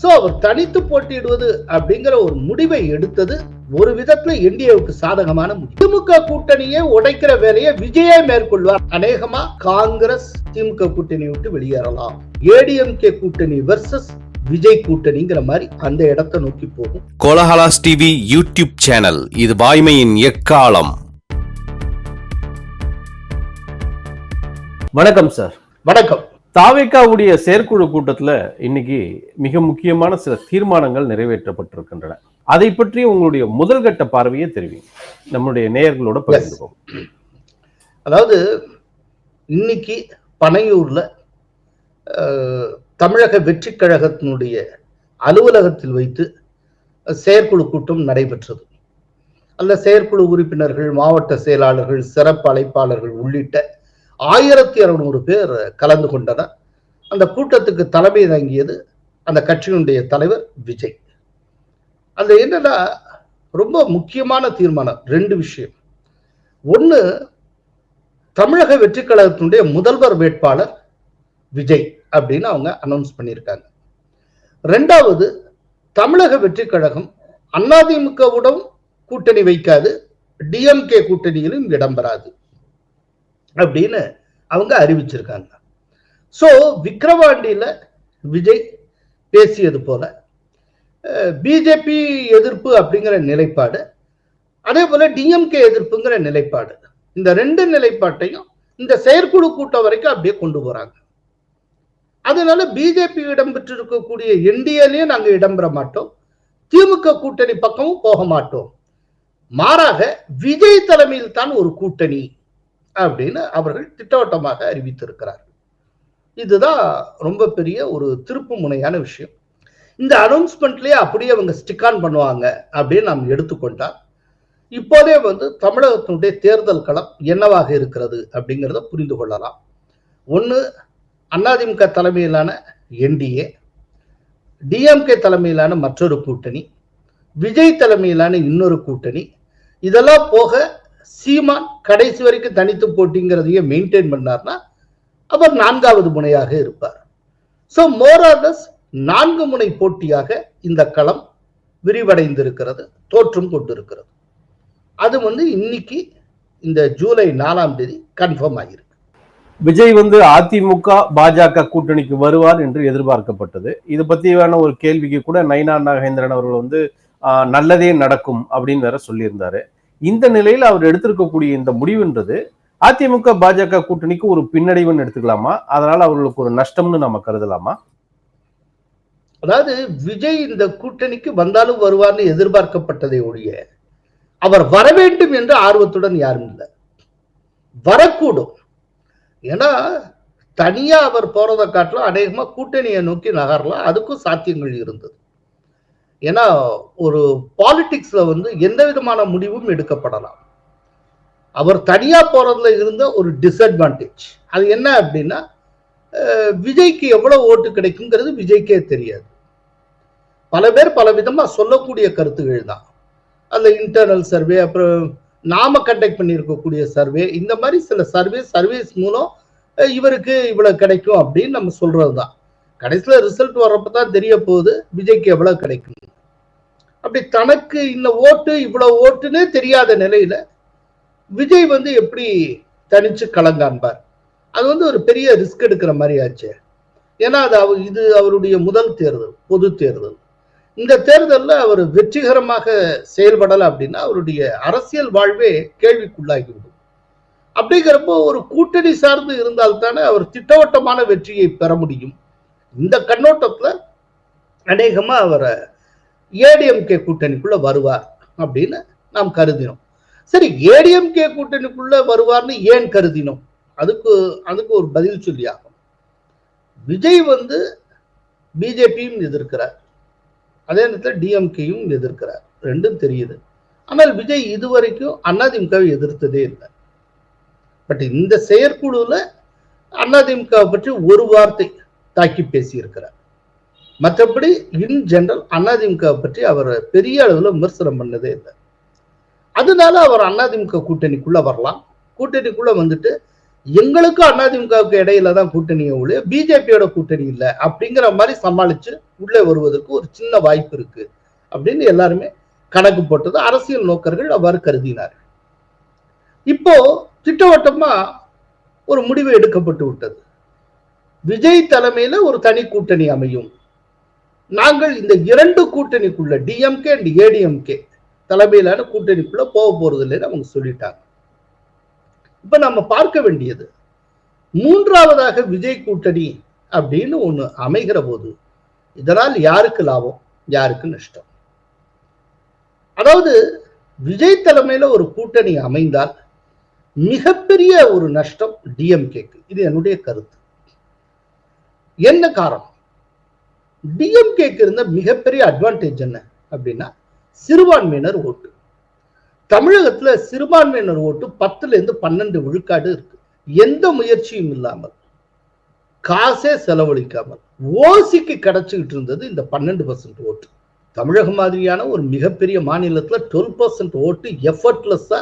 So அவர் தனித்து போட்டியிடுவது அப்படிங்கிற ஒரு முடிவை எடுத்தது ஒரு விதத்துல என்டிஏவுக்கு சாதகமான முடிவு. திமுக கூட்டணியை உடைக்கிற வேலையை விஜயே மேற்கொள்வார். அநேகமா காங்கிரஸ் திமுக கூட்டணி விட்டு வெளியேறலாம். ஏடிஎம்கே கூட்டணி வெர்சஸ் விஜய் கூட்டணிங்கிற மாதிரி அந்த இடத்தை நோக்கி போகும். Kolahalas TV YouTube channel. இது வாய்மையின் எக்காலம். வணக்கம் சார். வணக்கம். தாவேக்காவுடைய செயற்குழு கூட்டத்துல இன்னைக்கு மிக முக்கியமான சில தீர்மானங்கள் நிறைவேற்றப்பட்டிருக்கின்றன. அதை பற்றி உங்களுடைய முதல் கட்ட பார்வையை தெரிவிங்க. நம்முடைய நேயர்களோட பகிர்ந்துக்கோங்க. அதாவது இன்னைக்கு பனையூர்ல தமிழக வெற்றி கழகத்தினுடைய அலுவலகத்தில் வைத்து செயற்குழு கூட்டம் நடைபெற்றது. அந்த செயற்குழு உறுப்பினர்கள் மாவட்ட செயலாளர்கள் சிறப்பு அழைப்பாளர்கள் உள்ளிட்ட ஆயிரத்தி இருநூறு பேர் கலந்து கொண்டனர் அந்த கூட்டத்துக்கு தலைமை தாங்கியது அந்த கட்சியினுடைய தலைவர் விஜய். அது என்னன்னா ரொம்ப முக்கியமான தீர்மானம் ரெண்டு விஷயம். ஒன்று தமிழக வெற்றி கழகத்தினுடைய முதல்வர் வேட்பாளர் விஜய் அப்படின்னு அவங்க அனௌன்ஸ் பண்ணியிருக்காங்க. ரெண்டாவது தமிழக வெற்றி கழகம் அதிமுகவுடன் கூட்டணி வைக்காது டிஎம்கே கூட்டணியிலும் இடம்பெறாது அப்படின்னு அவங்க அறிவிச்சிருக்காங்க. ஸோ விக்ரவாண்டியில் விஜய் பேசியது போல பிஜேபி எதிர்ப்பு அப்படிங்கிற நிலைப்பாடு அதே போல டிஎம்கே எதிர்ப்புங்கிற நிலைப்பாடு. இந்த ரெண்டு நிலைப்பாட்டையும் இந்த செயற்குழு கூட்டம் வரைக்கும் அப்படியே கொண்டு போறாங்க. அதனால பிஜேபி இடம்பெற்றிருக்கக்கூடிய என்டிஏலையும் நாங்கள் இடம்பெற மாட்டோம். திமுக கூட்டணி பக்கமும் போக மாட்டோம். மாறாக விஜய் தலைமையில் தான் ஒரு கூட்டணி. அப்படின்னு அவர்கள் திட்டவட்டமாக அறிவித்திருக்கிறார்கள். இதுதான் ரொம்ப பெரிய ஒரு திருப்பு முனையான விஷயம். இந்த அனௌன்ஸ்மெண்ட்லேயே அப்படியே அவங்க ஸ்டிக் ஆன் பண்ணுவாங்க அப்படின்னு நாம் எடுத்துக்கொண்டால் இப்போதே வந்து தமிழகத்தினுடைய தேர்தல் களம் என்னவாக இருக்கிறது அப்படிங்கிறத புரிந்து கொள்ளலாம். ஒன்று அதிமுக தலைமையிலான என்டிஏ டிஎம்கே தலைமையிலான மற்றொரு கூட்டணி விஜய் தலைமையிலான இன்னொரு கூட்டணி இதெல்லாம் போக சீமான் கடைசி வரைக்கும் தனித்து போட்டிங்கிறதையே மெயின்டைன் பண்ணார்னா அவர் நான்காவது முனையாக இருப்பார். ஸோ மோரார்லஸ் நான்கு முனை போட்டியாக இந்த களம் விரிவடைந்திருக்கிறது தோற்றம் கொண்டிருக்கிறது. அது வந்து இன்னைக்கு இந்த ஜூலை நாலாம் தேதி கன்ஃபார்ம் ஆகியிருக்கு. விஜய் வந்து அதிமுக பாஜக கூட்டணிக்கு வருவார் என்று எதிர்பார்க்கப்பட்டது. இது பத்தியான ஒரு கேள்விக்கு கூட நைனா நாகேந்திரன் அவர்கள் வந்து நல்லதே நடக்கும் அப்படின்னு வேற சொல்லியிருந்தாரு. இந்த நிலையில் அவர் எடுத்திருக்கக்கூடிய இந்த முடிவுன்றது அதிமுக பாஜக கூட்டணிக்கு ஒரு பின்னடைவுன்னு எடுத்துக்கலாமா? அதனால அவர்களுக்கு ஒரு நஷ்டம்னு நம்ம கருதலாமா? அதாவது விஜய் இந்த கூட்டணிக்கு வந்தாலும் வருவார்னு எதிர்பார்க்கப்பட்டதை ஒழிய அவர் வர வேண்டும் என்று ஆர்வத்துடன் யாரும் இல்லை. வரக்கூடும். ஏன்னா தனியா அவர் போறதை காட்டிலும் அநேகமா கூட்டணியை நோக்கி நகரலாம். அதுக்கும் சாத்தியங்கள் இருந்தது. ஏன்னா ஒரு பாலிடிக்ஸ்ல வந்து எந்த விதமான முடிவும் எடுக்கப்படலாம். அவர் தனியா போறதுல இருந்த ஒரு டிஸ்அட்வான்டேஜ் அது என்ன அப்படின்னா விஜய்க்கு எவ்வளவு ஓட்டு கிடைக்குங்கிறது விஜய்க்கே தெரியாது. பல பேர் பல விதமா சொல்லக்கூடிய கருத்துகள் தான். அந்த இன்டர்னல் சர்வே அப்புறம் நாம கண்டக்ட் பண்ணியிருக்கக்கூடிய சர்வே இந்த மாதிரி சில சர்வே சர்வீஸ் மூலம் இவருக்கு இவ்வளவு கிடைக்கும் அப்படின்னு நம்ம சொல்றது தான் கடைசியில் ரிசல்ட் வர்றப்ப தான் தெரிய போகுது விஜய்க்கு எவ்வளவு கிடைக்கும் அப்படி தனக்கு இந்த ஓட்டு இவ்வளவு ஓட்டுன்னு தெரியாத நிலையில விஜய் வந்து எப்படி தனிச்சு கலங்காண்பார் அது வந்து ஒரு பெரிய ரிஸ்க் எடுக்கிற மாதிரி ஆச்சு. ஏன்னா அது அவர் இது அவருடைய முதல் தேர்தல் பொது தேர்தல். இந்த தேர்தலில் அவர் வெற்றிகரமாக செயல்படலை அப்படின்னா அவருடைய அரசியல் வாழ்வே கேள்விக்குள்ளாகிவிடும். அப்படிங்கிறப்போ ஒரு கூட்டணி சார்ந்து இருந்தால்தானே அவர் திட்டவட்டமான வெற்றியை பெற முடியும். இந்த கண்ணோட்டத்தில் அநேகமாக அவரை ஏடிஎம்கே கூட்டணிக்குள்ள வருவார் அப்படின்னு நாம் கருதினோம். சரி ஏடிஎம்கே கூட்டணிக்குள்ள வருவார்னு ஏன் கருதினோம்? அதுக்கு அதுக்கு ஒரு பதில் சொல்லி ஆகும் விஜய் வந்து பிஜேபியும் எதிர்க்கிறார். அதே நேரத்தில் டிஎம்கேயும் எதிர்க்கிறார். ரெண்டும் தெரியுது. ஆனால் விஜய் இதுவரைக்கும் அதிமுகவை எதிர்த்ததே இல்லை. பட் இந்த செயற்குழுவில் அதிமுகவை பற்றி ஒரு வார்த்தை தாக்கி பேசியிருக்கிறார். மற்றபடி இன் ஜெனரல் அதிமுக பற்றி அவர் பெரிய அளவில் விமர்சனம் பண்ணதே இல்லை. அதனால அவர் அதிமுக கூட்டணிக்குள்ள வரலாம். கூட்டணிக்குள்ள வந்துட்டு எங்களுக்கும் அதிமுகவுக்கு இடையில தான் கூட்டணியை ஒழிய பிஜேபியோட கூட்டணி இல்லை அப்படிங்கிற மாதிரி சமாளிச்சு உள்ளே வருவதற்கு ஒரு சின்ன வாய்ப்பு இருக்கு அப்படின்னு எல்லாருமே கணக்கு போட்டது அரசியல் நோக்கர்கள் அவ்வாறு கருதினார் இப்போ திட்டவட்டமா ஒரு முடிவு எடுக்கப்பட்டு விட்டது. விஜய் தலைமையில ஒரு தனி கூட்டணி அமையும். நாங்கள் இந்த இரண்டு கூட்டணிக்குள்ள டிஎம்கே அண்ட் ஏடிஎம்கே தலைமையிலான கூட்டணிக்குள்ள போக போறது இல்லைன்னு அவங்க சொல்லிட்டாங்க. இப்ப நம்ம பார்க்க வேண்டியது மூன்றாவதாக விஜய் கூட்டணி அப்படின்னு ஒண்ணு அமைகிற போது இதனால் யாருக்கு லாபம் யாருக்கு நஷ்டம்? அதாவது விஜய் தலைமையில ஒரு கூட்டணி அமைந்தால் மிகப்பெரிய ஒரு நஷ்டம் டிஎம்கேக்கு இது என்னுடைய கருத்து. என்ன காரணம்? டிஎம்கேக்கு இருந்த மிகப்பெரிய அட்வான்டேஜ் என்ன அப்படின்னா சிறுபான்மையினர் ஓட்டு. தமிழகத்துல சிறுபான்மையினர் ஓட்டு பத்துல இருந்து பன்னெண்டு விழுக்காடு இருக்கு. எந்த முயற்சியும் இல்லாமல் காசே செலவழிக்காமல் ஓசிக்கு கிடைச்சிக்கிட்டு இருந்தது இந்த பன்னெண்டு பர்சன்ட் ஓட்டு. தமிழகம் மாதிரியான ஒரு மிகப்பெரிய மாநிலத்துல டுவெல் பர்சன்ட் ஓட்டு எஃபர்ட்லெஸ்ஸா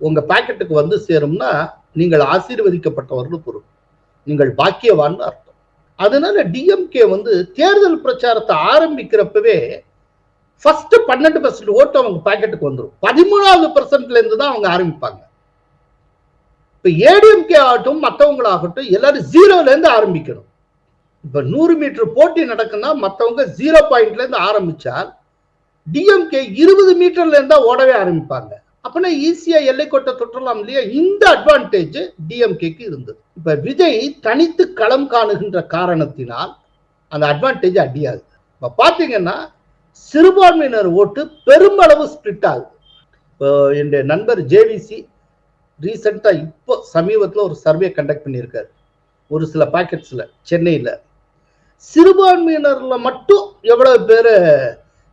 உங்க பாக்கெட்டுக்கு வந்து சேரும்னா நீங்கள் ஆசீர்வதிக்கப்பட்டவர்கள் பொருள் நீங்கள் பாக்கியவான்னு அர்த்தம். அதனால டிஎம்கே வந்து தேர்தல் பிரச்சாரத்தை ஆரம்பிக்கிறப்பவே ஃபர்ஸ்ட் பன்னெண்டு பர்சன்ட் ஓட்டு அவங்க பாக்கெட்டுக்கு வந்துடும் பதிமூணாவது பர்சன்ட்ல இருந்து தான் அவங்க ஆரம்பிப்பாங்க. இப்ப ஏடிஎம்கே ஆகட்டும் மற்றவங்களாகட்டும் எல்லாரும் ஜீரோல இருந்து ஆரம்பிக்கணும். இப்ப நூறு மீட்டர் போட்டி நடக்குன்னா மற்றவங்க ஜீரோ பாயிண்ட்ல இருந்து ஆரம்பிச்சால் டிஎம்கே இருபது மீட்டர்ல இருந்தா ஓடவே ஆரம்பிப்பாங்க. அப்பனா ஈஸியா எல்லைக்கோட்டை தொற்றலாம் இல்லையா? இந்த அட்வான்டேஜ் டிஎம்கேக்கு இருந்தது. இப்ப விஜய் தனித்து களம் காணுகின்ற காரணத்தினால் அந்த அட்வான்டேஜ் அடியாது. இப்ப பாத்தீங்கன்னா சிறுபான்மையினர் ஓட்டு பெருமளவு ஸ்பிளிட் ஆகுது. இப்போ என்னுடைய நண்பர் ஜேவிசி ரீசெண்டா இப்போ சமீபத்தில் ஒரு சர்வே கண்டக்ட் பண்ணியிருக்காரு. ஒரு சில பாக்கெட்ஸ்ல சென்னையில். சிறுபான்மையினர்ல மட்டும் எவ்வளவு பேர்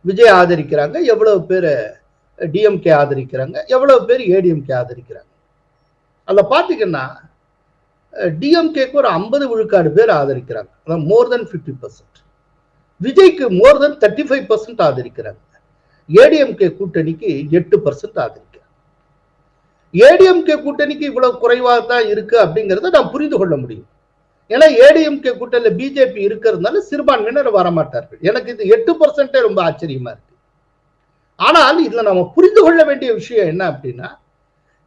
விஜய் ஆதரிக்கிறாங்க எவ்வளவு பேர் டிஎம்கே ஆதரிக்கிறாங்க. எவ்வளவு பேர் ஏடிஎம்கே ஆதரிக்கிறாங்க. அதில் பார்த்தீங்கன்னா டிஎம்கேக்கு ஒரு ஐம்பது விழுக்காடு பேர் ஆதரிக்கிறாங்க. அதான் மோர் தென் ஃபிஃப்டி பர்சன்ட் விஜய்க்கு more then thirty five percent ஆதரிக்கிறாங்க ADMK கூட்டணிக்கு எட்டு பர்சன்ட் ஆதரிக்கிறாங்க. ஏடிஎம்கே கூட்டணிக்கு இவ்வளவு குறைவாக தான் இருக்கு அப்படிங்கிறத நான் புரிந்து கொள்ள முடியும். ஏன்னா ஏடிஎம்கே கூட்டணியில் பிஜேபி இருக்கிறதுனால சிறுபான்மையினர் வரமாட்டார்கள். எனக்கு இது எட்டு பர்சன்டே ரொம்ப ஆச்சரியமா இருக்கு. ஆனால் இதுல நம்ம புரிந்து கொள்ள வேண்டிய விஷயம் என்ன அப்படின்னா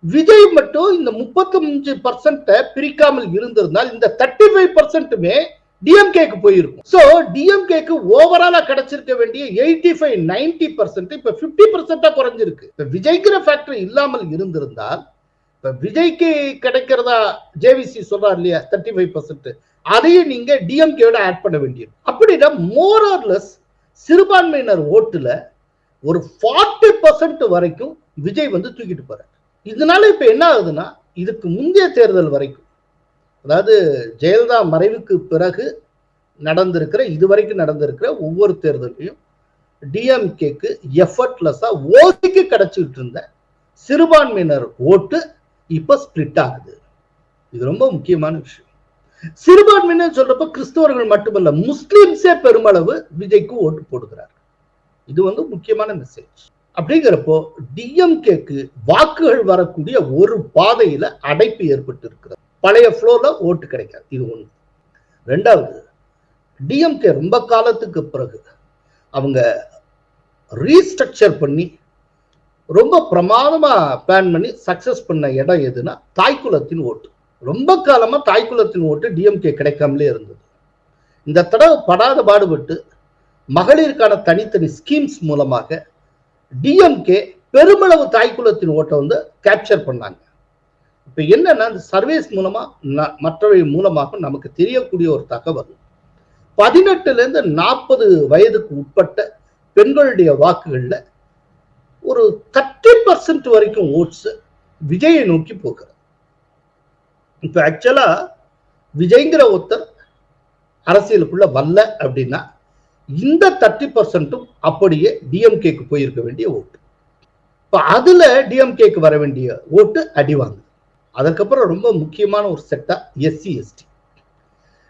விஜய் மட்டும் இந்த முப்பத்தஞ்சு பர்சன்ட பிரிக்காமல் இருந்திருந்தால் இந்த தேர்ட்டி ஃபைவ் பர்சன்ட்டுமே டிஎம்கேக்கு போயிருக்கும். ஸோ டிஎம்கேக்கு ஓவராலா கிடைச்சிருக்க வேண்டிய எயிட்டி ஃபைவ் நைன்டி பர்சன்ட் இப்ப பிப்டி பர்சன்டா குறைஞ்சிருக்கு. இப்ப விஜய்ங்கிற ஃபேக்டர் இல்லாமல் இருந்திருந்தால் இப்ப விஜய்க்கு கிடைக்கிறதா ஜேவிசி சொல்றார் இல்லையா தேர்ட்டி ஃபைவ் பர்சன்ட் அதையும் நீங்க டிஎம்கேயோட ஆட் பண்ண வேண்டியது அப்படின்னா மோரர்லெஸ் சிறுபான்மையினர் ஓட்டுல ஒரு ஃபார்ட்டி பர்சன்ட் வரைக்கும் விஜய் வந்து தூக்கிட்டு போறாரு. இதனால இப்ப என்ன ஆகுதுன்னா இதுக்கு முந்தைய தேர்தல் வரைக்கும் அதாவது ஜெயலலிதா மறைவுக்கு பிறகு நடந்திருக்கிற இதுவரைக்கும் நடந்திருக்கிற ஒவ்வொரு தேர்தலையும் டிஎம்கேக்கு எஃபர்ட்லெஸ்ஸா ஓசிக்கு கிடைச்சிக்கிட்டு இருந்த சிறுபான்மையினர் ஓட்டு இப்ப ஸ்பிளிட் ஆகுது. இது ரொம்ப முக்கியமான விஷயம். சிறுபான்மையினர் சொல்றப்ப கிறிஸ்தவர்கள் மட்டுமல்ல முஸ்லிம்ஸே பெருமளவு விஜய்க்கு ஓட்டு போடுகிறார் இது வந்து முக்கியமான மெசேஜ் அப்படிங்கிறப்போ டிஎம்கேக்கு வாக்குகள் வரக்கூடிய ஒரு பாதையில அடைப்பு ஏற்பட்டு இருக்கிறது பழைய ஃப்ளோல ஓட்டு கிடைக்காது. இது ஒன்று ரெண்டாவது டிஎம்கே ரொம்ப காலத்துக்கு பிறகு அவங்க ரீஸ்ட்ரக்சர் பண்ணி ரொம்ப பிரமாதமா பிளான் பண்ணி சக்சஸ் பண்ண இடம் எதுனா தாய்க்குலத்தின் ஓட்டு. ரொம்ப காலமா தாய்க்குலத்தின் ஓட்டு டிஎம்கே கிடைக்காமலே இருந்தது. இந்த தடவை படாத பாடுபட்டு மகளிருக்கான தனித்தனி ஸ்கீம்ஸ் மூலமாக டிஎம்கே பெருமளவு தாய்க்குலத்தின் ஓட்டை வந்து கேப்சர் பண்ணாங்க. இப்போ என்னன்னா இந்த சர்வேஸ் மூலமா மற்றவை மூலமாக நமக்கு தெரியக்கூடிய ஒரு தகவல். பதினெட்டுலேருந்து நாற்பது வயதுக்கு உட்பட்ட பெண்களுடைய வாக்குகளில் ஒரு தேர்ட்டி பர்சன்ட் வரைக்கும் ஓட்ஸ் விஜயை நோக்கி போகிறது இப்போ ஆக்சுவலாக விஜய்ங்கிற ஒருத்தர் அரசியலுக்குள்ள வரல அப்படின்னா இந்த தேர்ட்டி பர்சன்ட்டும் அப்படியே டிஎம்கேக்கு போயிருக்க வேண்டிய ஓட்டு. இப்போ அதுல டிஎம்கேக்கு வர வேண்டிய ஓட்டு அடி வாங்குது. அதுக்கப்புறம் ரொம்ப முக்கியமான ஒரு செட்டா SC ST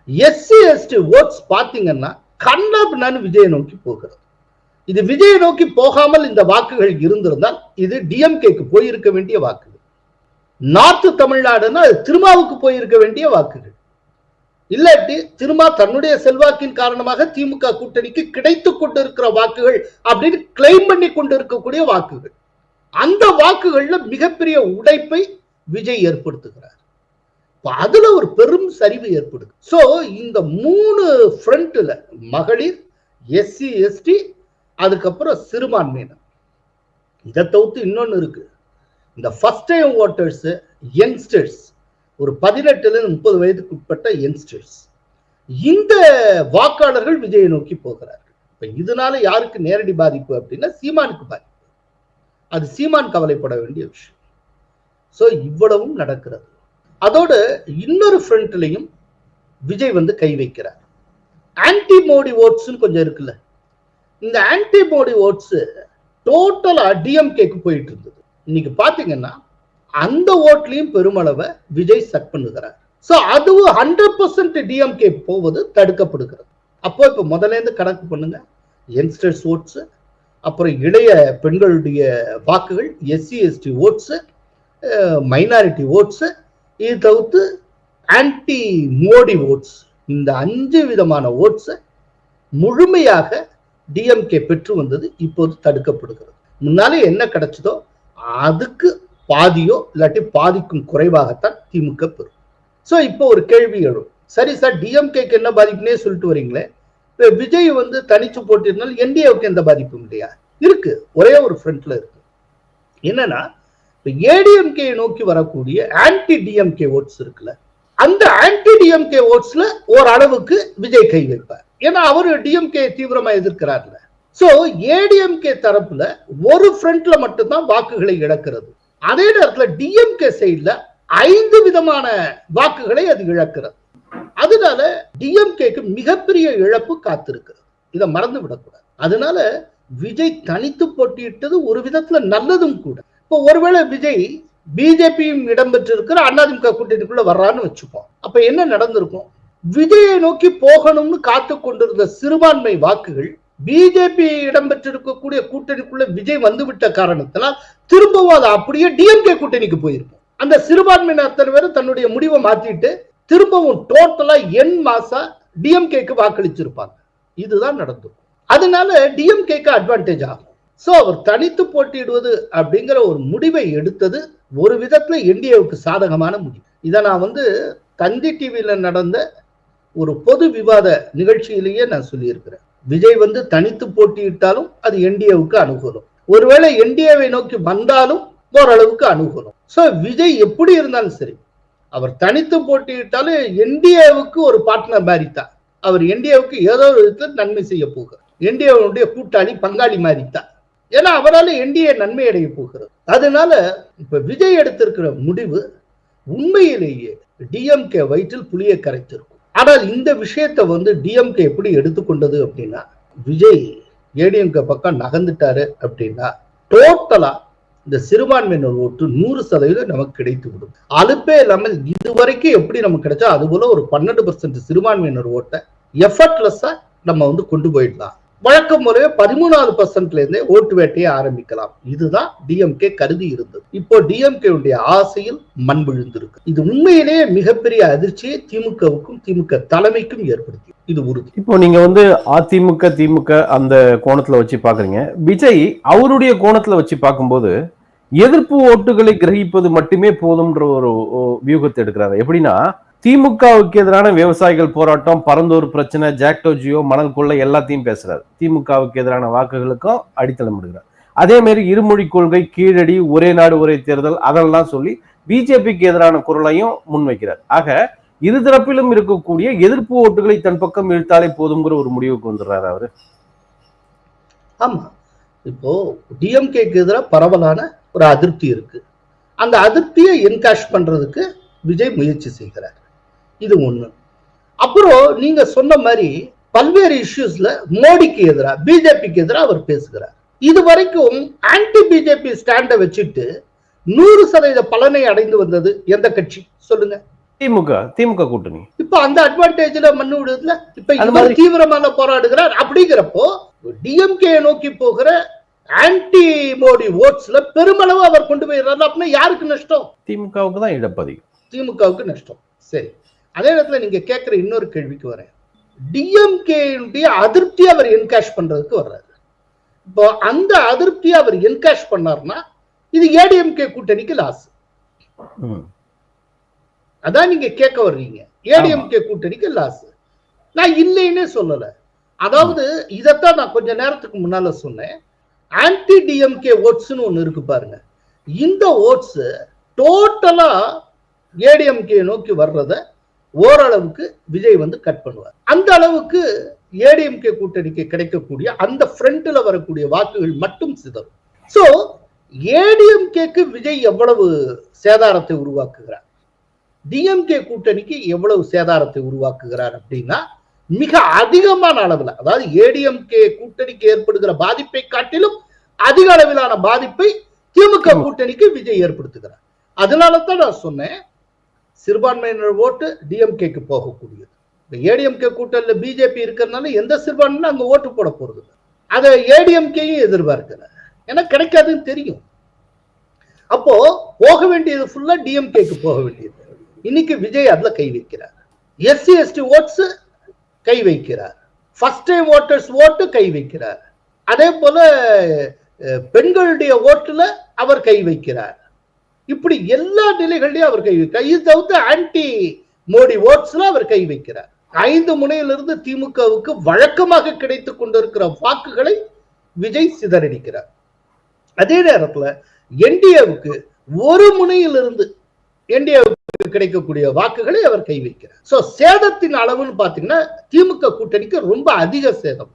SC ST votes பாத்தீங்கன்னா கண்ணாபின்னு விஜயை நோக்கி போகிறது. இது விஜயை நோக்கி போகாமல் இந்த வாக்குகள் இருந்திருந்தால் இது டிஎம்கேக்கு போயிருக்க வேண்டிய வாக்குகள். நார்த் தமிழ்நாடுன்னா அது திருமாவுக்கு போயிருக்க வேண்டிய வாக்குகள். இல்லாட்டி திரும்ப தன்னுடைய செல்வாக்கின் காரணமாக திமுக கூட்டணிக்கு கிடைத்து கொண்டிருக்கிற வாக்குகள் அப்படின்னு கிளைம் பண்ணி கொண்டிருக்கக்கூடிய வாக்குகள். அந்த வாக்குகள்ல மிகப்பெரிய உடைப்பை விஜய் ஏற்படுத்துகிறார். அதுல ஒரு பெரும் சரிவு ஏற்படுது. சோ இந்த மூணு ஃப்ரண்ட்ல மகளிர் எஸ்சி எஸ்டி அதுக்கப்புறம் சிறுபான்மையினர். இதை தவிர்த்து இன்னொன்னு இருக்கு. இந்த ஃபர்ஸ்ட் டைம் ஓட்டர்ஸ் யங்ஸ்டர்ஸ் ஒரு பதினெட்டுலேருந்து முப்பது வயதுக்கு உட்பட்ட யங்ஸ்டர்ஸ் இந்த வாக்காளர்கள் விஜயை நோக்கி போகிறார்கள். இப்போ இதனால யாருக்கு நேரடி பாதிப்பு அப்படின்னா சீமானுக்கு பாதிப்பு. அது சீமான் கவலைப்பட வேண்டிய விஷயம். ஸோ இவ்வளவும் நடக்கிறது. அதோடு இன்னொரு ஃப்ரண்ட்லையும் விஜய் வந்து கை வைக்கிறார். ஆன்டி மோடி ஓட்ஸ்னு கொஞ்சம் இருக்குல்ல. இந்த ஆன்டி மோடி ஓட்ஸ் டோட்டலா டிஎம்கேக்கு போயிட்டு இருந்தது. இன்னைக்கு பாத்தீங்கன்னா அந்த ஓட்லையும் பெருமளவை விஜய் சக் பண்ணுகிறார். ஸோ அதுவும் ஹண்ட்ரட் பர்சன்ட் டிஎம்கே போவது தடுக்கப்படுகிறது. அப்போ இப்போ முதல்ல இருந்து கணக்கு பண்ணுங்க. யங்ஸ்டர்ஸ் ஓட்ஸு அப்புறம் இளைய பெண்களுடைய வாக்குகள் SC ST votes minority votes இது தவிர்த்து ஆன்டி மோடி ஓட்ஸ் இந்த அஞ்சு விதமான ஓட்ஸை முழுமையாக டிஎம்கே பெற்று வந்தது இப்போது தடுக்கப்படுகிறது. முன்னாலே என்ன கிடைச்சதோ அதுக்கு பாதியோ இல்லாட்டி பாதிக்கும் குறைவாகத்தான் திமுக பெறும். ஸோ இப்போ ஒரு கேள்வி எழும். சரி சார் டிஎம்கேக்கு என்ன பாதிப்புனே சொல்லிட்டு வரீங்களே? இப்போ விஜய் வந்து தனிச்சு போட்டிருந்தால் என்டிஏவுக்கு எந்த பாதிப்பும் இல்லையா இருக்கு. ஒரே ஒரு ஃப்ரண்ட்ல இருக்கு. என்னன்னா இப்போ ஏடிஎம்கே நோக்கி வரக்கூடிய ஆன்டி டிஎம்கே ஓட்ஸ் இருக்குல்ல அந்த ஆன்டி டிஎம்கே ஓட்ஸ்ல ஓரளவுக்கு விஜய் கை வைப்பார். ஏன்னா அவர் டிஎம்கே தீவிரமா எதிர்க்கிறார்ல. சோ ஏடிஎம்கே தரப்புல ஒரு ஃப்ரண்ட்ல மட்டும்தான் வாக்குகளை இழக்கிறது. அதே நேரத்துல டிஎம்கே சைடுல ஐந்து விதமான வாக்குகளை அது இழக்கிறது. அதனால டிஎம்கேக்கு மிகப்பெரிய இழப்பு காத்திருக்கிறது. இதை மறந்து விடக்கூடாது. அதனால விஜய் தனித்து போட்டியிட்டது ஒரு விதத்துல நல்லதும் கூட. இப்போ ஒருவேளை விஜய் பிஜேபியும் இடம்பெற்றிருக்கிற அதிமுக கூட்டணிக்குள்ள வர்றான்னு வச்சுப்போம். அப்ப என்ன நடந்திருக்கும்? விஜயை நோக்கி போகணும்னு காத்து கொண்டிருந்த சிறுபான்மை வாக்குகள் பிஜேபி இடம்பெற்றிருக்கக்கூடிய கூட்டணிக்குள்ள விஜய் வந்துவிட்ட காரணத்தினால் திரும்பவும் அது அப்படியே டிஎம்கே கூட்டணிக்கு போயிருக்கும். அந்த சிறுபான்மையினர் அத்தனை பேரும் தன்னுடைய முடிவை மாத்திட்டு திரும்பவும் டோட்டலா என் மாசா டிஎம்கேக்கு வாக்களிச்சிருப்பாங்க. இதுதான் நடந்திருக்கும் அதனால டிஎம்கேக்கு அட்வான்டேஜ் ஆகும். சோ அவர் தனித்து போட்டியிடுவது அப்படிங்கிற ஒரு முடிவை எடுத்தது ஒரு விதத்துல என்டிஏவுக்கு சாதகமான முடிவு. இதை நான் வந்து தந்தி டிவியில நடந்த ஒரு பொது விவாத நிகழ்ச்சியிலேயே நான் சொல்லியிருக்கிறேன். விஜய் வந்து தனித்து போட்டியிட்டாலும் அது என்டிஏவுக்கு அனுகூலம். ஒருவேளை என்டிஏவை நோக்கி வந்தாலும் ஓரளவுக்கு அனுகூலம். சோ விஜய் எப்படி இருந்தாலும் சரி அவர் தனித்து போட்டியிட்டாலும் என்டிஏவுக்கு ஒரு பார்ட்னர் மாதிரி தான் அவர் என்டிஏவுக்கு ஏதோ ஒரு விதத்தில் நன்மை செய்ய போகிறார். என்டிஏவுடைய கூட்டாளி பங்காளி மாதிரி தான் ஏன்னா அவரால் என்டிஏ நன்மை அடைய போகிறது. அதனால இப்ப விஜய் எடுத்திருக்கிற முடிவு உண்மையிலேயே டிஎம்கே வயிற்றில் புளியை கரைத்திரும். ஆனால் இந்த விஷயத்தை வந்து டிஎம்கே எப்படி எடுத்துக்கொண்டது அப்படின்னா விஜய் ஏடிஎம்கே பக்கம் நகர்ந்துட்டாரு அப்படின்னா டோட்டலா இந்த சிறுபான்மையினர் ஓட்டு நூறு சதவீதம் நமக்கு கிடைத்து விடும் அலுப்பே இல்லாமல் இதுவரைக்கும் எப்படி நமக்கு கிடைச்சா அது போல ஒரு பன்னெண்டு பர்சன்ட் சிறுபான்மையினர் ஓட்டை எஃபர்ட்லெஸ்ஸா நம்ம வந்து கொண்டு போயிடலாம். வழக்கம் முறைய பதிமூணாவது பர்சன்ட்ல இருந்தே ஓட்டு வேட்டையை ஆரம்பிக்கலாம். இதுதான் டிஎம்கே கருதி இருந்தது. இப்போ டிஎம்கே உடைய ஆசையில் மண் விழுந்திருக்கு. இது உண்மையிலேயே மிகப்பெரிய அதிர்ச்சியை திமுகவுக்கும் திமுக தலைமைக்கும் ஏற்படுத்தி. இது உறுதி. இப்போ நீங்க வந்து அதிமுக திமுக அந்த கோணத்துல வச்சு பாக்குறீங்க. விஜய் அவருடைய கோணத்துல வச்சு பார்க்கும்போது எதிர்ப்பு ஓட்டுகளை கிரகிப்பது மட்டுமே போதும்ன்ற ஒரு ஒரு வியூகத்தை எடுக்கிறாரு. எப்படின்னா திமுகவுக்கு எதிரான விவசாயிகள் போராட்டம் பரந்தூர் பிரச்சனை ஜாக்டோ ஜியோ மணல் கொள்ளை எல்லாத்தையும் பேசுறாரு. திமுகவுக்கு எதிரான வாக்குகளுக்கும் அடித்தளம் இடுகிறார் அதே மாதிரி இருமொழி கொள்கை கீழடி ஒரே நாடு ஒரே தேர்தல் அதெல்லாம் சொல்லி பிஜேபிக்கு எதிரான குரலையும் முன்வைக்கிறார். ஆக இருதரப்பிலும் இருக்கக்கூடிய எதிர்ப்பு ஓட்டுகளை தன் பக்கம் இழுத்தாலே போதுங்கிற ஒரு முடிவுக்கு வந்துடுறாரு அவரு. ஆமா. இப்போ டிஎம்கேக்கு எதிராக பரவலான ஒரு அதிருப்தி இருக்கு. அந்த அதிருப்தியை என்கேஷ் பண்றதுக்கு விஜய் முயற்சி செய்கிறார். இது ஒண்ணு. அப்புறம் நீங்க சொன்ன மாதிரி பல்வேறு இஷ்யூஸ்ல மோடிக்கு எதிராக பிஜேபிக்கு எதிராக அவர் பேசுகிறார். இது வரைக்கும் ஆன்டி பிஜேபி ஸ்டாண்ட வச்சுட்டு நூறு சதவீத பலனை அடைந்து வந்தது எந்த கட்சி? சொல்லுங்க. திமுக திமுக கூட்டணி. இப்ப அந்த அட்வான்டேஜ்ல மண்ணு விடுதுல இப்ப இவர் தீவிரமான போராடுகிறார் அப்படிங்கிறப்போ டிஎம்கே நோக்கி போகிற ஆன்டி மோடி ஓட்ஸ்ல பெருமளவு அவர் கொண்டு போயிடுறாரு. அப்படின்னா யாருக்கு நஷ்டம்? திமுகவுக்கு தான் இழப்பு அதிகம் திமுகவுக்கு நஷ்டம். சரி. அதே இடத்துல நீங்க கேட்கிற இன்னொரு கேள்விக்கு வரேன். டிஎம்கே அதிருப்தி அவர் என்கேஷ் பண்றதுக்கு வர்றாரு. இப்போ அந்த அதிருப்தியை அவர் என்கேஷ் பண்ணார்னா இது ஏடிஎம்கே கூட்டணிக்கு லாஸ். அதான் நீங்க கேட்க வர்றீங்க. ஏடிஎம்கே கூட்டணிக்கு லாஸ் நான் இல்லைன்னே சொல்லல. அதாவது இதைத்தான் நான் கொஞ்ச நேரத்துக்கு முன்னால சொன்னேன். ஆன்டி டிஎம்கே ஓட்ஸ்னு ஒன்னு இருக்கு பாருங்க. இந்த ஓட்ஸ் டோட்டலா ஏடிஎம்கே நோக்கி வர்றத ஓரளவுக்கு விஜய் வந்து கட் பண்ணுவார். அந்த அளவுக்கு ஏடிஎம்கே கூட்டணிக்கு கிடைக்கக்கூடிய அந்த ஃப்ரண்ட்ல வரக்கூடிய வாக்குகள் மட்டும் சிதறும். சோ ஏடிஎம்கேக்கு விஜய் எவ்வளவு சேதாரத்தை உருவாக்குகிறார்? டிஎம்கே கூட்டணிக்கு எவ்வளவு சேதாரத்தை உருவாக்குகிறார் அப்படின்னா மிக அதிகமான அளவுல அதாவது ஏடிஎம்கே கூட்டணிக்கு ஏற்படுகிற பாதிப்பை காட்டிலும் அதிக அளவிலான பாதிப்பை திமுக கூட்டணிக்கு விஜய் ஏற்படுத்துகிறார். அதனால தான் நான் சொன்னேன் சிறுபான்மையினர் ஓட்டு டிஎம்கேக்கு போகக்கூடியது. இந்த ஏடிஎம்கே கூட்டத்தில் பிஜேபி இருக்கிறதுனால எந்த சிறுபான்மையிலும் அங்க ஓட்டு போட போறது இல்லை. அதை ஏடிஎம்கேயும் எதிர்பார்க்கிறேன் ஏன்னா கிடைக்காதுன்னு தெரியும். அப்போ போக வேண்டியது ஃபுல்லா டிஎம்கேக்கு போக வேண்டியது. இன்னைக்கு விஜய் அதுல கை வைக்கிறார். எஸ்சி எஸ்டி ஓட்ஸ் கை வைக்கிறார். ஃபர்ஸ்ட் டைம் ஓட்டர்ஸ் ஓட்டு கை வைக்கிறார். அதே போல பெண்களுடைய ஓட்டுல அவர் கை வைக்கிறார். இப்படி எல்லா நிலைகள்லயும் அவர் கை வைக்கிறார். இது தவிர்த்து ஆன்டி மோடி ஓட்ஸ்ல அவர் கை வைக்கிறார். ஐந்து முனையிலிருந்து திமுகவுக்கு வழக்கமாக கிடைத்துக் கொண்டிருக்கிற வாக்குகளை விஜய் சிதறடிக்கிறார். அதே நேரத்துல என்டிஏவுக்கு ஒரு முனையிலிருந்து என்டிஏவுக்கு கிடைக்கக்கூடிய வாக்குகளை அவர் கை வைக்கிறார். சோ சேதத்தின் அளவுன்னு பாத்தீங்கன்னா திமுக கூட்டணிக்கு ரொம்ப அதிக சேதம்.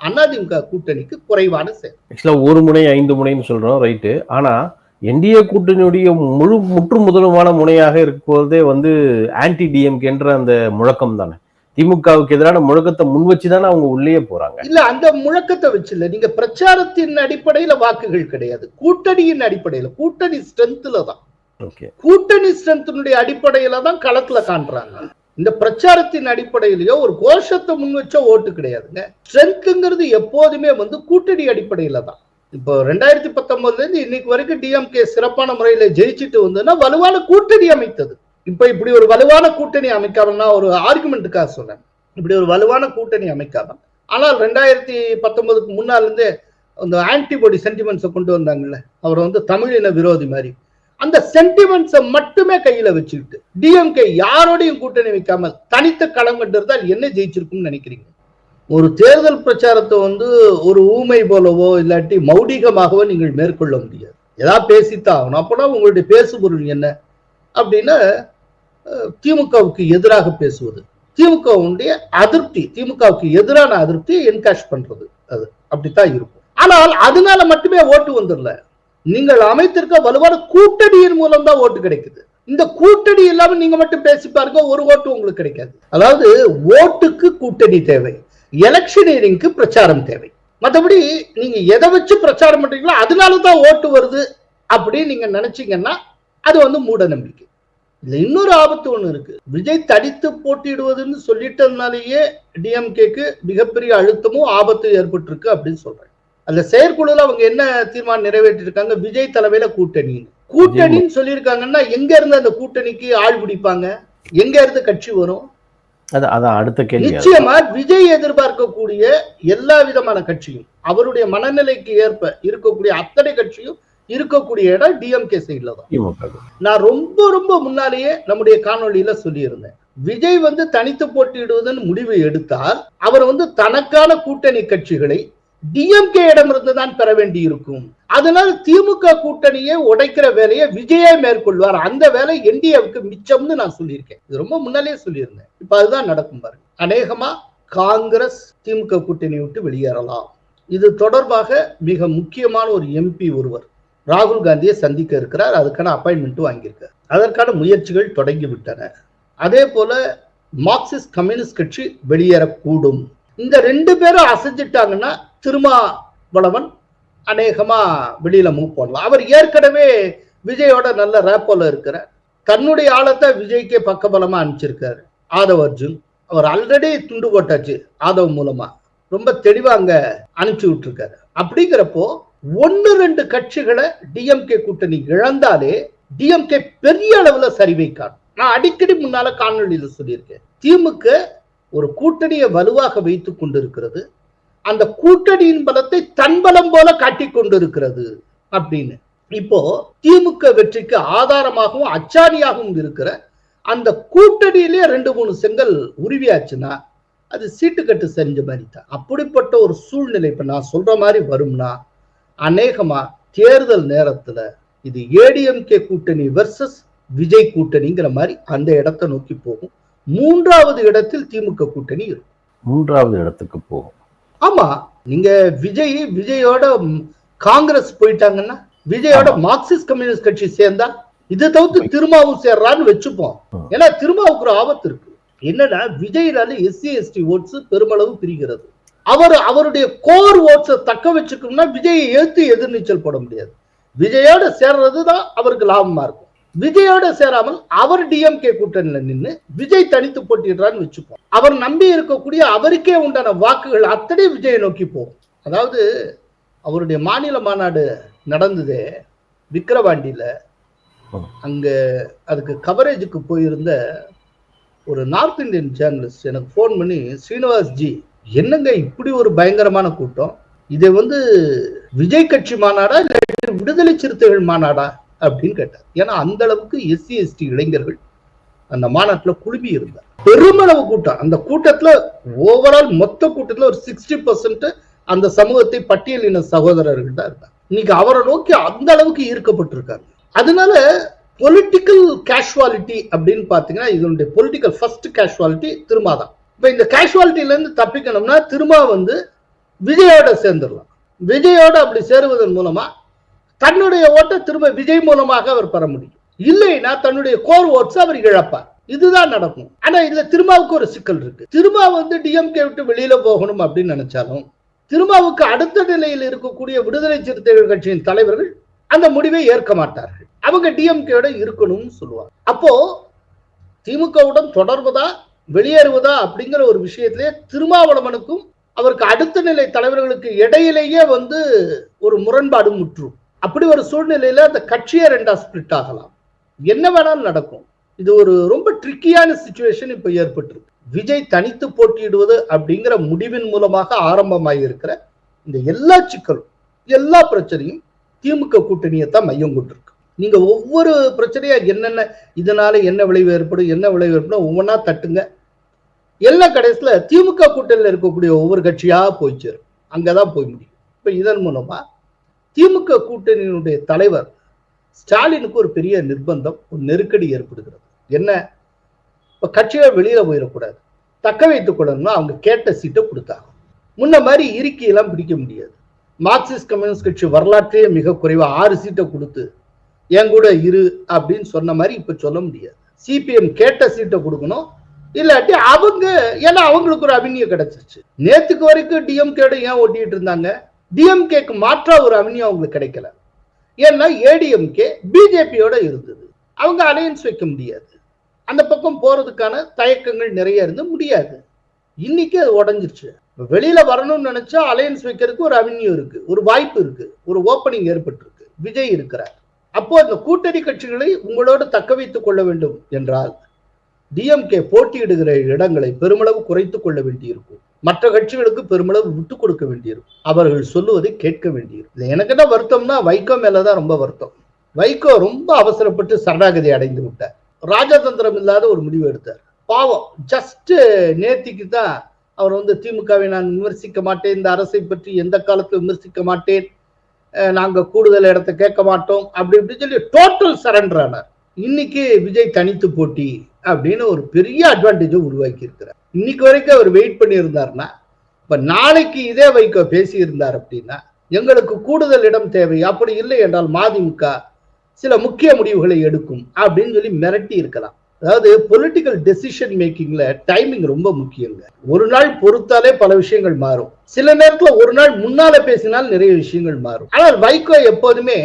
அதிமுக கூட்டணிக்கு குறைவான சேதம். ஆக்சுவலா ஒரு முனை ஐந்து முனைன்னு சொல்றோம் ரைட்டு ஆனா என்டிஏ கூட்டணியுடைய முழு முற்று முதலுமான முனையாக இருப்பதே வந்து ஆன்டி டிஎம்கேன்ற அந்த முழக்கம் தானே திமுகவுக்கு எதிரான முழக்கத்தை முன் வச்சு தானே அவங்க உள்ளே போறாங்க. இல்ல அந்த முழக்கத்தை வச்சு இல்ல நீங்க பிரச்சாரத்தின் அடிப்படையில வாக்குகள் கிடையாது. கூட்டணியின் அடிப்படையில கூட்டணி ஸ்ட்ரென்த்ல தான். ஓகே. கூட்டணி ஸ்ட்ரென்த்தினுடைய அடிப்படையில தான் களத்துல காண்றாங்க. இந்த பிரச்சாரத்தின் அடிப்படையிலயோ ஒரு கோஷத்தை முன் வச்ச ஓட்டு கிடையாதுங்க. ஸ்ட்ரென்த்ங்கிறது எப்போதுமே வந்து கூட்டணி அடிப்படையில தான். இப்போ ரெண்டாயிரத்தி பத்தொன்பதுல இருந்து இன்னைக்கு வரைக்கும் டிஎம்கே சிறப்பான முறையில ஜெயிச்சுட்டு வந்ததுன்னா வலுவான கூட்டணி அமைத்தது. இப்ப இப்படி ஒரு வலுவான கூட்டணி அமைக்காம ஒரு ஆர்குமெண்ட்டுக்காக சொன்னேன் இப்படி ஒரு வலுவான கூட்டணி அமைக்காம. ஆனால் ரெண்டாயிரத்தி பத்தொன்பதுக்கு முன்னால இருந்தே அந்த ஆன்டிபாடி சென்டிமெண்ட்ஸை கொண்டு வந்தாங்கல்ல அவர் வந்து தமிழின விரோதி மாதிரி. அந்த சென்டிமெண்ட்ஸை மட்டுமே கையில வச்சுக்கிட்டு டிஎம்கே யாரோடையும் கூட்டணி வைக்காமல் தனித்த களம் கண்டிருந்தால் என்ன ஜெயிச்சிருக்கும்னு நினைக்கிறீங்க? ஒரு தேர்தல் பிரச்சாரத்தை வந்து ஒரு ஊமை போலவோ இல்லாட்டி மௌடிகமாகவோ நீங்கள் மேற்கொள்ள முடியாது. ஏதாவது பேசித்தான் ஆகணும் அப்போனா உங்களுடைய பேசுபொருள் என்ன? அப்படின்னா திமுகவுக்கு எதிராக பேசுவது. திமுகவுடைய அதிருப்தி திமுகவுக்கு எதிரான அதிருப்தியை என்கேஷ் பண்றது அது. அப்படித்தான் இருக்கும். ஆனால் அதனால மட்டுமே ஓட்டு வந்துடல. நீங்கள் அமைத்திருக்க வலுவான கூட்டணியின் மூலம் தான் ஓட்டு கிடைக்குது. இந்த கூட்டணி இல்லாம நீங்க மட்டும் பேசி பாருங்க ஒரு ஓட்டு உங்களுக்கு கிடைக்காது. அதாவது ஓட்டுக்கு கூட்டணி தேவை. எலெக்ஷனியரிங்க்கு பிரச்சாரம் தேவை. மற்றபடி நீங்க எதை வச்சு பிரச்சாரம் பண்றீங்களோ அதனால தான் ஓட்டு வருது அப்படின்னு நீங்க நினைச்சீங்கன்னா அது வந்து மூட நம்பிக்கை இதுல இன்னொரு ஆபத்து ஒண்ணு இருக்கு. விஜய் தடித்து போட்டியிடுவதுன்னு சொல்லிட்டதுனாலேயே டிஎம்கேக்கு மிகப்பெரிய அழுத்தமும் ஆபத்து ஏற்பட்டிருக்கு அப்படின்னு சொல்றேன் அந்த செயற்குழுல அவங்க என்ன தீர்மானம் நிறைவேற்றிருக்காங்க? விஜய் தலைமையில கூட்டணி கூட்டணின்னு சொல்லியிருக்காங்கன்னா எங்க இருந்து அந்த கூட்டணிக்கு ஆள் பிடிப்பாங்க? எங்க இருந்து கட்சி வரும்? அதான் அடுத்த கேள்வி. நிச்சயமா விஜய் எதிர்பார்க்கக்கூடிய எல்லா விதமான கட்சியும் அவருடைய மனநிலைக்கு ஏற்ப இருக்கக்கூடிய அத்தனை கட்சியும் இருக்கக்கூடிய இடம் டிஎம்கே சைட்ல தான். நான் ரொம்ப ரொம்ப முன்னாலேயே நம்முடைய காணொளியில சொல்லியிருந்தேன். விஜய் வந்து தனித்து போட்டியிடுவதன் முடிவு எடுத்தால் அவர் வந்து தனக்கான கூட்டணி கட்சிகளை டிஎம்கே இடமிருந்து தான் பெற வேண்டி இருக்கும் அதனால் திமுக கூட்டணியை உடைக்கிற வேலையை விஜயே மேற்கொள்வார். அந்த வேலை என்டிஏவுக்கு மிச்சம்னு நான் சொல்லியிருக்கேன். இது ரொம்ப முன்னாலேயே சொல்லியிருந்தேன். இப்ப அதுதான் நடக்கும் பாருங்க. அநேகமா காங்கிரஸ் திமுக கூட்டணி விட்டு வெளியேறலாம். இது தொடர்பாக மிக முக்கியமான ஒரு எம்பி ஒருவர் ராகுல் காந்தியை சந்திக்க இருக்கிறார். அதுக்கான அப்பாயின்மெண்ட் வாங்கியிருக்கார். அதற்கான முயற்சிகள் தொடங்கி விட்டன அதே போல மார்க்சிஸ்ட் கம்யூனிஸ்ட் கட்சி வெளியேறக்கூடும். இந்த ரெண்டு பேரும் அசைஞ்சிட்டாங்கன்னா திருமாவளவன் அநேகமா வெளியில மூவ் பண்ணலாம் அவர் ஏற்கனவே விஜயோட நல்ல ரேப்போல இருக்கிறார். தன்னுடைய ஆழத்தை விஜய்க்கே பக்கபலமா அனுப்பிச்சிருக்காரு. ஆதவ் அர்ஜுன். அவர் ஆல்ரெடி துண்டு போட்டாச்சு ஆதவ் மூலமா. ரொம்ப தெளிவா அங்க அனுப்பிச்சு விட்டுருக்காரு. அப்படிங்கிறப்போ ஒன்னு ரெண்டு கட்சிகளை டிஎம்கே கூட்டணி இழந்தாலே டிஎம்கே பெரிய அளவுல சரிவை காணும் நான் அடிக்கடி முன்னால காணொலியில சொல்லியிருக்கேன். திமுக ஒரு கூட்டணியை வலுவாக வைத்துக் கொண்டிருக்கிறது. அந்த கூட்டணியின் பலத்தை தன்பலம் போல காட்டிக் கொண்டிருக்கிறது அப்படின்னு. இப்போ திமுக வெற்றிக்கு ஆதாரமாகவும் அச்சாணியாகவும் இருக்கிற அந்த கூட்டணியிலே ரெண்டு மூணு செங்கல் உருவியாச்சுன்னா அது சீட்டுக்கட்டு செஞ்ச மாதிரி தான் அப்படிப்பட்ட ஒரு சூழ்நிலை இப்ப நான் சொல்ற மாதிரி வரும்னா அநேகமா தேர்தல் நேரத்துல இது ஏடிஎம்கே கூட்டணி வெர்சஸ் விஜய் கூட்டணிங்கிற மாதிரி அந்த இடத்தை நோக்கி போகும். மூன்றாவது இடத்தில் திமுக கூட்டணி இருக்கும். மூன்றாவது இடத்துக்கு போகும். ஆமா நீங்க விஜய் விஜயோட காங்கிரஸ் போயிட்டாங்கன்னா விஜயோட மார்க்சிஸ்ட் கம்யூனிஸ்ட் கட்சி சேர்ந்தா இதை தவிர்த்து திருமாவும் சேர்றான்னு வச்சுப்போம். ஏன்னா திருமாவுக்கு ஒரு ஆபத்து இருக்கு. என்னன்னா விஜய்னால எஸ்சி எஸ்டி ஓட்ஸ் பெருமளவு பிரிகிறது. அவர் அவருடைய கோர் ஓட்ஸை தக்க வச்சுக்கணும்னா விஜயை எழுத்து எதிர்நீச்சல் போட முடியாது. விஜயோட சேர்றது தான் அவருக்கு லாபமா இருக்கும். விஜயோட சேராமல் அவர் டிஎம்கே கூட்டணியில நின்னு விஜய் தனித்து போட்டிடுறான்னு வச்சுப்போம். அவர் நம்பி இருக்கக்கூடிய அவருக்கே உண்டான வாக்குகள் அத்தனை விஜயை நோக்கி போகும். அதாவது அவருடைய மாநில மாநாடு நடந்ததே விக்கிரவாண்டியில. அங்க அதுக்கு கவரேஜுக்கு போயிருந்த ஒரு நார்த் இந்தியன் ஜேர்னலிஸ்ட் எனக்கு ஃபோன் பண்ணி ஸ்ரீனிவாஸ் ஜி என்னங்க இப்படி ஒரு பயங்கரமான கூட்டம்? இதை வந்து விஜய் கட்சி மாநாடா இல்லை விடுதலை சிறுத்தைகள் மாநாடா? அப்படின்னு கேட்டார். ஏன்னா அந்த அளவுக்கு எஸ்சி எஸ்டி இளைஞர்கள் அந்த மாநாட்டுல குழுமி இருந்தார். பெருமளவு கூட்டம். அந்த கூட்டத்துல ஓவரால் மொத்த கூட்டத்துல ஒரு சிக்ஸ்டி பர்சன்ட் அந்த சமூகத்தை பட்டியலின சகோதரர்கள் தான் இன்னைக்கு அவரை நோக்கி அந்த அளவுக்கு ஈர்க்கப்பட்டிருக்காரு அதனால பொலிட்டிக்கல் கேஷுவாலிட்டி அப்படின்னு பாத்தீங்கன்னா இதனுடைய பொலிட்டிக்கல் ஃபர்ஸ்ட் கேஷுவாலிட்டி திருமா தான் இப்ப இந்த கேஷுவாலிட்டில இருந்து தப்பிக்கணும்னா திருமா வந்து விஜயோட சேர்ந்துடலாம். விஜயோட அப்படி சேருவதன் மூலமா தன்னுடைய ஓட்டை திரும்ப விஜய் மூலமாக அவர் பெற முடியும். இல்லைன்னா தன்னுடைய கோர் ஓட்ஸ் அவர் இழப்பார். இதுதான் நடக்கும். ஆனா இதுல திருமாவுக்கு ஒரு சிக்கல் இருக்கு. திருமா வந்து டிஎம்கே விட்டு வெளியில போகணும் அப்படின்னு நினைச்சாலும் திருமாவுக்கு அடுத்த நிலையில் இருக்கக்கூடிய விடுதலை சிறுத்தைகள் கட்சியின் தலைவர்கள் அந்த முடிவை ஏற்க மாட்டார்கள். அவங்க டிஎம்கேட இருக்கணும்னு சொல்லுவாங்க. அப்போ திமுகவுடன் தொடர்வதா வெளியேறுவதா அப்படிங்கிற ஒரு விஷயத்திலே திருமாவளவனுக்கும் அவருக்கு அடுத்த நிலை தலைவர்களுக்கு இடையிலேயே வந்து ஒரு முரண்பாடு முற்றும். அப்படி ஒரு சூழ்நிலையில அந்த கட்சியே ரெண்டா ஸ்பிளிட் ஆகலாம். என்ன வேணாலும் நடக்கும். இது ஒரு ரொம்ப ட்ரிக்கியான சுச்சுவேஷன் இப்ப ஏற்பட்டிருக்கு. விஜய் தனித்து போட்டியிடுவது அப்படிங்கிற முடிவின் மூலமாக ஆரம்பமாயிருக்கிற இந்த எல்லா சிக்கலும் எல்லா பிரச்சனையும் திமுக கூட்டணியை தான் மையம் கொண்டிருக்கு. நீங்க ஒவ்வொரு பிரச்சனையா என்னென்ன இதனால என்ன விளைவு ஏற்படும் என்ன விளைவு ஏற்படும் ஒவ்வொன்றா தட்டுங்க. எல்லா கடைசியில திமுக கூட்டணியில் இருக்கக்கூடிய ஒவ்வொரு கட்சியா போய் சேரும். அங்கதான் போய் முடியும். இப்ப இதன் மூலமா திமுக கூட்டணியினுடைய தலைவர் ஸ்டாலினுக்கு ஒரு பெரிய நிர்பந்தம் ஒரு நெருக்கடி ஏற்படுகிறது. என்ன? இப்ப கட்சியை வெளியில போயிடக்கூடாது. தக்க வைத்துக் கொள்ளணும்னா அவங்க கேட்ட சீட்டை கொடுத்தாங்க. முன்ன மாதிரி இருக்கையெல்லாம் பிடிக்க முடியாது. மார்க்சிஸ்ட் கம்யூனிஸ்ட் கட்சி வரலாற்றையே மிக குறைவா ஆறு சீட்டை கொடுத்து என் கூட இரு அப்படின்னு சொன்ன மாதிரி இப்ப சொல்ல முடியாது. சிபிஎம் கேட்ட சீட்டை கொடுக்கணும். இல்லாட்டி அவங்க ஏன்னா அவங்களுக்கு ஒரு அபிநயம் கிடைச்சிருச்சு. நேத்துக்கு வரைக்கும் டிஎம்கேட ஏன் ஓட்டிட்டு இருந்தாங்க? டிஎம்கேக்கு மாற்றா ஒரு அவென்யூ அவங்களுக்கு கிடைக்கல. ஏன்னா ஏடிஎம்கே பிஜேபியோட இருந்தது. அவங்க அலையன்ஸ் வைக்க முடியாது. அந்த பக்கம் போறதுக்கான தயக்கங்கள் நிறைய இருந்து முடியாது. இன்னைக்கு அது உடஞ்சிருச்சு. வெளியில வரணும்னு நினைச்சா அலையன்ஸ் வைக்கிறதுக்கு ஒரு அவென்யூ இருக்கு. ஒரு வாய்ப்பு இருக்கு. ஒரு ஓப்பனிங் ஏற்பட்டிருக்கு. விஜய் இருக்கிறார். அப்போ அந்த கூட்டணி கட்சிகளை உங்களோடு தக்க வைத்துக் கொள்ள வேண்டும் என்றால் டிஎம்கே போட்டியிடுகிற இடங்களை பெருமளவு குறைத்துக் கொள்ள வேண்டியிருக்கும். மற்ற கட்சிகளுக்கு பெருமளவு விட்டு கொடுக்க வேண்டியிருக்கும். அவர்கள் சொல்லுவதை கேட்க வேண்டியிருக்கும். எனக்கு என்ன வருத்தம்னா வைகோ மேலதான் ரொம்ப வருத்தம். வைகோ ரொம்ப அவசரப்பட்டு சரணாகதி அடைந்து விட்டார். ராஜதந்திரம் இல்லாத ஒரு முடிவு எடுத்தார். பாவம். ஜஸ்ட் நேத்திக்கு தான் அவர் வந்து திமுகவை நான் விமர்சிக்க மாட்டேன் இந்த அரசை பற்றி எந்த காலத்தில் விமர்சிக்க மாட்டேன் நாங்கள் நாங்க கூடுதல் இடத்தை கேட்க மாட்டோம் அப்படி இப்படி சொல்லி டோட்டல் சரண்டர் ஆனார். இன்னைக்கு விஜய் தனித்து போட்டி அப்படின்னு ஒரு பெரிய அட்வான்டேஜை உருவாக்கி இருக்கிறார் இன்னைக்கு வரைக்கும் அவர் வெயிட் பண்ணியிருந்தார்னா இப்ப நாளைக்கு இதே வைக்க பேசியிருந்தார் அப்படின்னா எங்களுக்கு கூடுதல் இடம் தேவை. அப்படி இல்லை என்றால் மதிமுக சில முக்கிய முடிவுகளை எடுக்கும் அப்படின்னு சொல்லி மிரட்டி இருக்கலாம். அதாவது பொலிட்டிக்கல் டெசிஷன் மேக்கிங்ல டைமிங் ரொம்ப முக்கியங்க. ஒரு நாள் பொறுத்தாலே பல விஷயங்கள் மாறும். சில நேரத்துல ஒரு நாள் முன்னால பேசினால் நிறைய விஷயங்கள் மாறும். ஆனால் வைகோ எப்போதுமே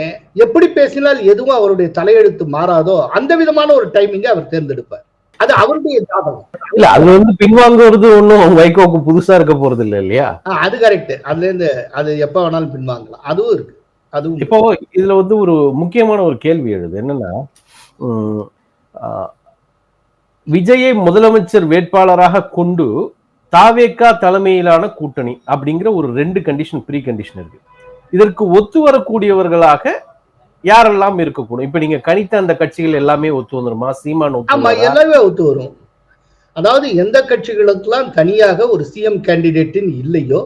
எப்படி பேசினால் எதுவும் அவருடைய தலையெழுத்து மாறாதோ அந்த விதமான ஒரு டைமிங்கை அவர் தேர்ந்தெடுப்பார். அது அவருடைய ஜாதகம். இல்ல அது வந்து பின்வாங்குறது ஒண்ணும் வைகோக்கு புதுசா இருக்க போறது இல்ல இல்லையா? அது கரெக்ட் அதுல இருந்து அது எப்ப வேணாலும் பின்வாங்கலாம். அதுவும் இருக்கு. அதுவும் இப்போ இதுல வந்து ஒரு முக்கியமான ஒரு கேள்வி எழுது. என்னன்னா விஜயை முதலமைச்சர் வேட்பாளராக கொண்டு தாவேக்கா தலைமையிலான கூட்டணி அப்படிங்கிற ஒரு ரெண்டு கண்டிஷன் ப்ரீ கண்டிஷன் இருக்கு. இதற்கு ஒத்து வரக்கூடியவர்களாக யாரெல்லாம் இருக்கக்கூடும் இப்ப நீங்க கணித்த அந்த கட்சிகள் எல்லாமே ஒத்து வந்துருமா? சீமான் ஒத்து ஆமா? எல்லாமே ஒத்து வரும். அதாவது எந்த கட்சிகளுக்கெல்லாம் தனியாக ஒரு சிஎம் கேண்டிடேட்டின் இல்லையோ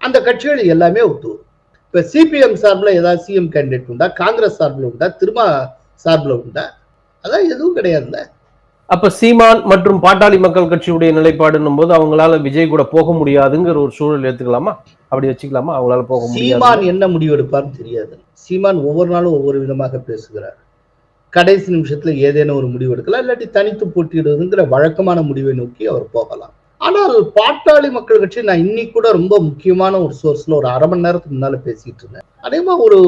அந்த கட்சிகள் எல்லாமே ஒத்து வரும். இப்ப சிபிஎம் சார்பில் ஏதாவது சிஎம் கேண்டிடேட் உண்டா? காங்கிரஸ் சார்பில் உண்டா? திருமா சார்பில் உண்டா? அதான் எதுவும் கிடையாதுல்ல. அப்ப சீமான் மற்றும் பாட்டாளி மக்கள் கட்சியுடைய நிலைப்பாடுன்னும் போது அவங்களால விஜய் கூட போக முடியாதுங்கிற ஒரு சூழல் எடுத்துக்கலாமா? அப்படி வச்சுக்கலாமா? அவங்களால போக முடியாது. சீமான் என்ன முடிவெடுப்பார்னு தெரியாது. சீமான் ஒவ்வொரு நாளும் ஒவ்வொரு விதமாக பேசுகிறார். கடைசி நிமிஷத்துல ஏதேனும் ஒரு முடிவு எடுக்கலாம் இல்லாட்டி தனித்து போட்டியிடுவதுங்கிற வழக்கமான முடிவை நோக்கி அவர் போகலாம். ஆனால் பாட்டாளி மக்கள் கட்சி நான் இன்னைக்கு கூட ரொம்ப முக்கியமான ஒரு சோர்ஸ்ல ஒரு அரை மணி நேரத்துக்கு முன்னால பேசிட்டு இருந்தேன். அதே மாதிரி ஒரு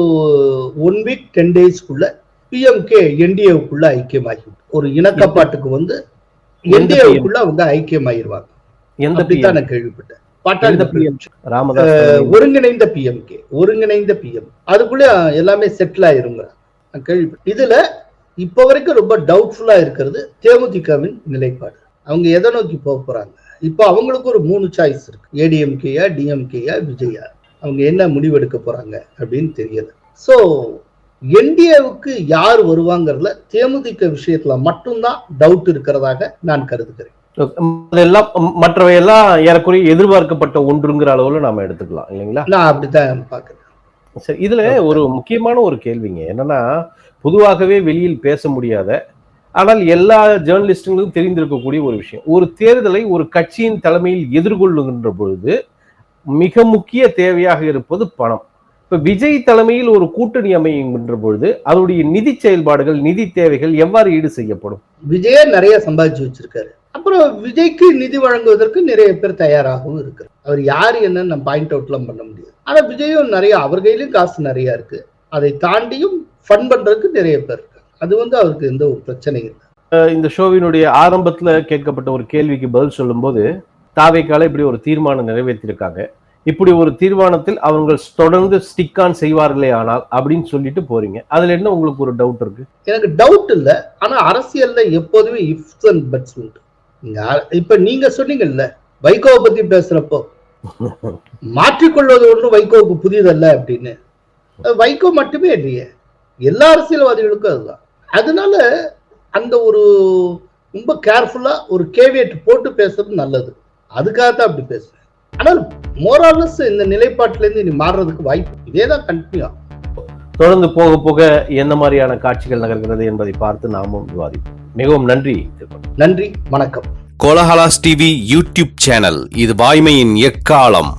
ஒன் வீக் டென் டேஸ்க்குள்ள பிஎம்கே என்டிஏவுக்குள்ள ஐக்கியமாகி ஒரு இணக்கப்பாட்டுக்கு வந்து என்டிஏவுக்குள்ள வந்து ஐக்கியமாயிருவாங்க. எந்த? நான் கேள்விப்பட்டேன். ஒருங்கிணைந்த பிஎம்கே ஒருங்கிணைந்த பிஎம் அதுக்குள்ள எல்லாமே செட்டில் ஆயிருங்க. கேள்விப்பட்டேன். இதுல இப்ப வரைக்கும் ரொம்ப டவுட்ஃபுல்லா இருக்கிறது தேமுதிகவின் நிலைப்பாடு. அவங்க எதை நோக்கி போக போறாங்க? இப்போ அவங்களுக்கு ஒரு மூணு சாய்ஸ் இருக்கு. ஏடிஎம்கேயா டிஎம்கேயா விஜயா அவங்க என்ன முடிவெடுக்க போறாங்க அப்படின்னு தெரியல. ஸோ என்டிஏவுக்கு யார் வருவாங்கிறதுல தேமுதிக விஷயத்துல மட்டும்தான் டவுட் இருக்கிறதாக நான் கருதுகிறேன். அதெல்லாம் மற்றவை எல்லாம் ஏறக்குறைய எதிர்பார்க்கப்பட்ட ஒன்றுங்கிற அளவுல நாம எடுத்துக்கலாம் இல்லைங்களா? நான் அப்படித்தான் பார்க்கிறேன். சரி இதுல ஒரு முக்கியமான ஒரு கேள்விங்க. என்னன்னா பொதுவாகவே வெளியில் பேச முடியாத ஆனால் எல்லா ஜேர்னலிஸ்டுங்களுக்கும் தெரிந்திருக்கக்கூடிய ஒரு விஷயம். ஒரு தேர்தலை ஒரு கட்சியின் தலைமையில் எதிர்கொள்ளுகின்ற பொழுது மிக முக்கிய தேவையாக இருப்பது பணம். இப்ப விஜய் தலைமையில் ஒரு கூட்டணி அமைகின்ற பொழுது அதனுடைய நிதி செயல்பாடுகள் நிதி தேவைகள் எவ்வாறு ஈடு செய்யப்படும்? விஜயே நிறைய சம்பாதிச்சு வச்சிருக்காரு. அப்புறம் விஜய்க்கு நிதி வழங்குவதற்கு நிறைய பேர் தயாராகவும் இருக்கிறார். அவர் யார் என்னன்னு நம்ம பாயிண்ட் அவுட்லாம் பண்ண முடியாது. ஆனா விஜயும் நிறைய அவர் கையிலும் காசு நிறைய இருக்கு. அதை தாண்டியும் ஃபன் பண்றதுக்கு நிறைய பேர் இருக்காங்க. அது வந்து அவருக்கு எந்த ஒரு பிரச்சனையும் இல்லை. இந்த ஷோவினுடைய ஆரம்பத்துல கேட்கப்பட்ட ஒரு கேள்விக்கு பதில் சொல்லும்போது தாவேக்கால இப்படி ஒரு தீர்மானம் நிறைவேற்றிருக்காங்க. இப்படி ஒரு தீர்மானத்தில் அவங்க தொடர்ந்து ஸ்டிக் ஆன் செய்வார்களே ஆனால் அப்படின்னு சொல்லிட்டு போறீங்க. அதுல என்ன உங்களுக்கு ஒரு டவுட் இருக்கு? எனக்கு டவுட் இல்ல. ஆனா அரசியல்ல எப்போதுமே இஃப்ஸ் அண்ட் பட்ஸ் உண்டு. இப்ப நீங்க சொன்னீங்கல்ல வைகோவை பத்தி பேசுறப்போ மாற்றிக்கொள்வது ஒன்றும் வைகோவுக்கு புதியதல்ல அப்படின்னு. வைகோ மட்டுமே இல்லையே. எல்லா அரசியல்வாதிகளுக்கும் அதுதான். அதனால அந்த ஒரு ரொம்ப கேர்ஃபுல்லா ஒரு கேவியட் போட்டு பேசுறது நல்லது. அதுக்காக தான் அப்படி பேசுறேன். ஆனால் மோராலஸ் இந்த நிலைப்பாட்டில இருந்து இனி மாறுறதுக்கு வாய்ப்பு இதே தான் கண்டினியூ தொடர்ந்து போக போக எந்த மாதிரியான காட்சிகள் நகர்கிறது என்பதை பார்த்து நாமும் விவாதிப்போம். மிகவும் நன்றி நன்றி வணக்கம். கோலஹலாஸ் டிவி யூடியூப் சேனல் இது வாய்மையின் எக்காலம்.